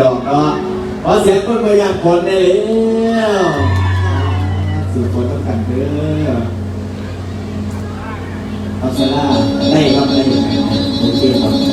ดอกเนาะขอเสียงคนพยายามผลได้แล้วสู่คนต้องกันเด้อเอาเซล่าได้ครับได้โอเคครับ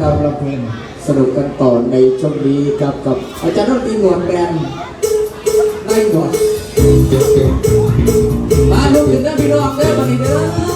ครับลำเพลินสนุกกันต่อในช่วงนี้ครับกับอาจารย์นนทีหนวดแบนไม่หนวดมาลูกถึงนะพี่น้องเด้อมันนี้เด้อ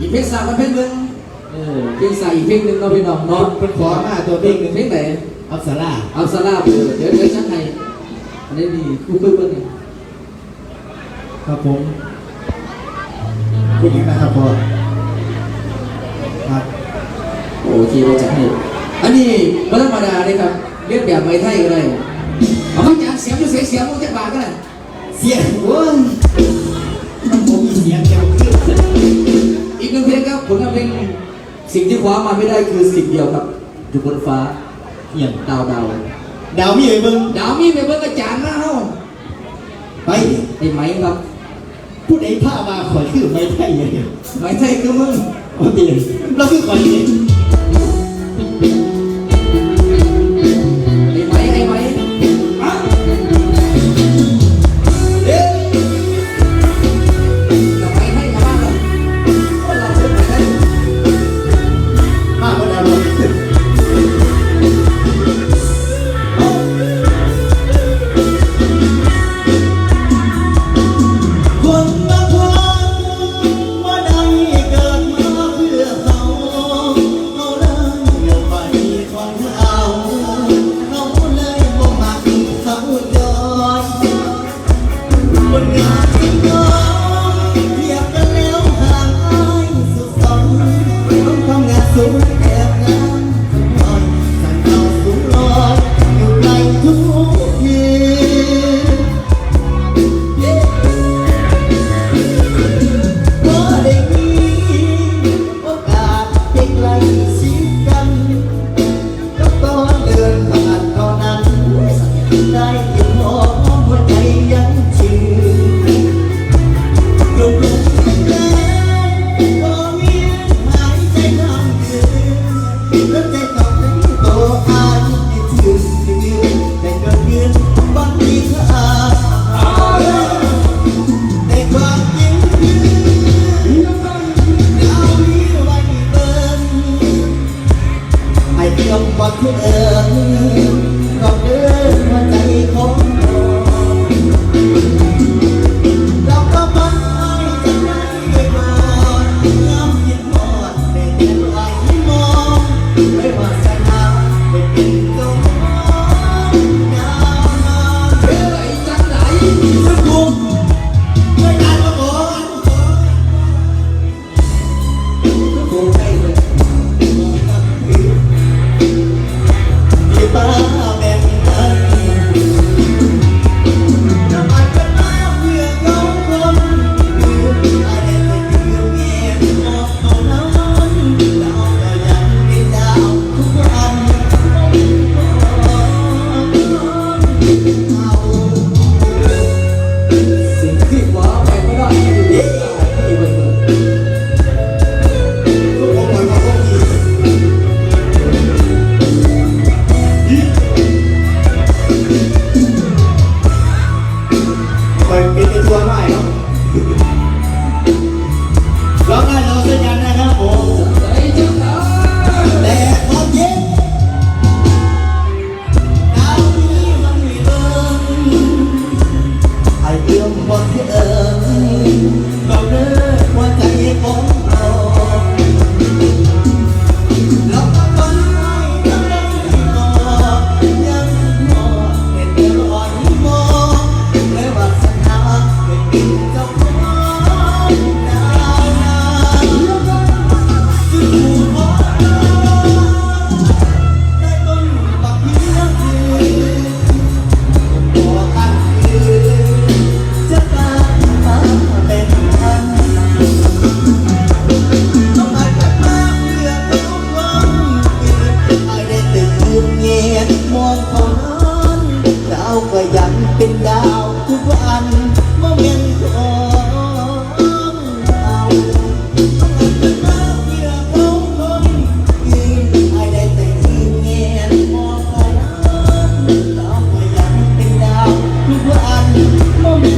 อีเพลงสามกัเพลงหนึ่งเออเพลงสามอีเพลงหนึ่งเราะพี่นองเนาะเพิ่นขอมาตัวเพลงหนึ่งเพลงไหนอัลซาร่าอัลซาร่าเดี๋ยวเดี๋ยวชักให้อันนี้ดีคู่เพิ่มเพิ่มนี่ครับผมคุณหญิงนะครับพ่อครับโอเคเราจะให้อันนี้บ่ธรรมดาเลยครับเรียกแบบไม้ไทยก็ได้เอาฟังจากเสียงอยู่เสียงเสียงมึงจะบาดก็ได้เสียงโอ้ยมันผมมีเสียงเดียว หนึ่งเพลนครับผลงานเพลงสิ่งที่คว้ามาไม่ได้คือสิ่งเดียวครับ อยู่บนฟ้าเหยียงดาวดาวดาวมีไอ้บิ้งดาวมีไอ้บิ้งอาจารย์นะเฮาไปไปไหมครับ ผู้ใดผ้ามาขอชื่อไม่ใช่ไงไม่ไช่คือมึงโอเคเราคือขอชื่อ ก่อนที่เธอเราเดินมาใจของ บ่มี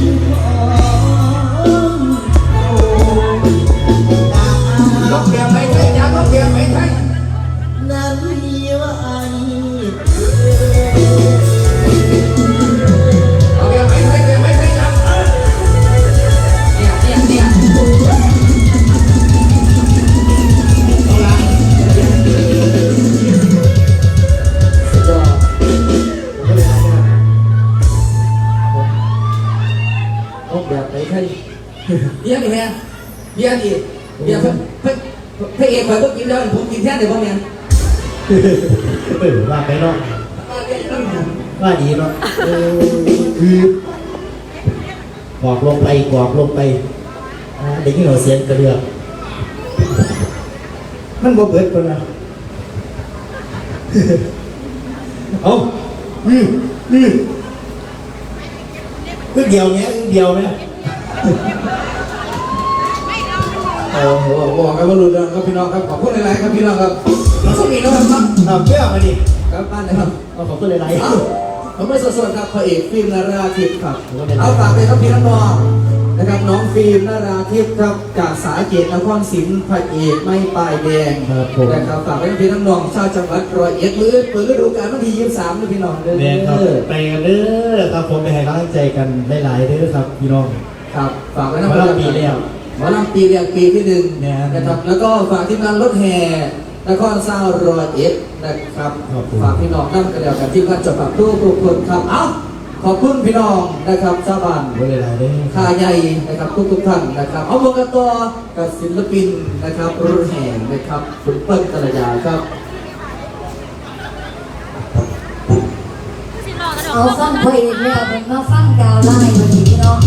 เออว่าไปเนาะมาเรียนตั้งนานว่าดีเนาะเออคือกรอกลงไปกรอกลงไปอ่าเด็กที่เราเสียงกระเดือกมันบ่เบิดคนนะเอาอืมอืมอึกเดียวเนี้ยอึกเดียวเนี่ยโอ้โหบอกกันว่ารุนแรงครับพี่น้องครับขอบคุณหลายๆครับพี่น้องครับ สวัสดีนะครับเอาเชื่อมาดิครับบ้านนะครับเอาขอบคุณหลายเอาผมไม่สดๆครับพระเอกฟิล์มนาราทิพย์ครับเอาฝากไปครับพี่น้องๆนะครับน้องฟิล์มนาราทิพย์ครับจากสาเกตนครศรีพระเอกไม่ปลายแดงๆครับผมนะครับฝากไปพี่น้องๆชาวจังหวัดร้อยเอ็ดมือเปิดฤดูกาลวันที่ยี่สิบสามนะพี่น้องเด้อเนี่ยครับไปกันเด้อครับผมไปให้กำลังใจกันได้หลายๆเด้อครับพี่น้องครับฝากไว้นะหมอลำปีแล้วหมอลำปีแรกปีที่หนึ่งแน่นะครับแล้วก็ฝากทีมงานรถแห่ นครเศร้าร้อยเอ็ดนะครับครับผมฝากพี่น้องนั่งกันแล้วกันที่งานจบแบบทุกทุกคนครับเอ้าขอบคุณพี่น้องนะครับชาวบ้านไว้หลายๆเด้อค่าใหญ่นะครับทุกทุกๆท่านนะครับ เอาบกันต่อกับศิลปินนะครับรุ่นแห่งนะครับคุณเปิ้ลกัลยาครับเอาฟังเพลงแล้วผมมาฟังดาวไล่วันนี้เนาะ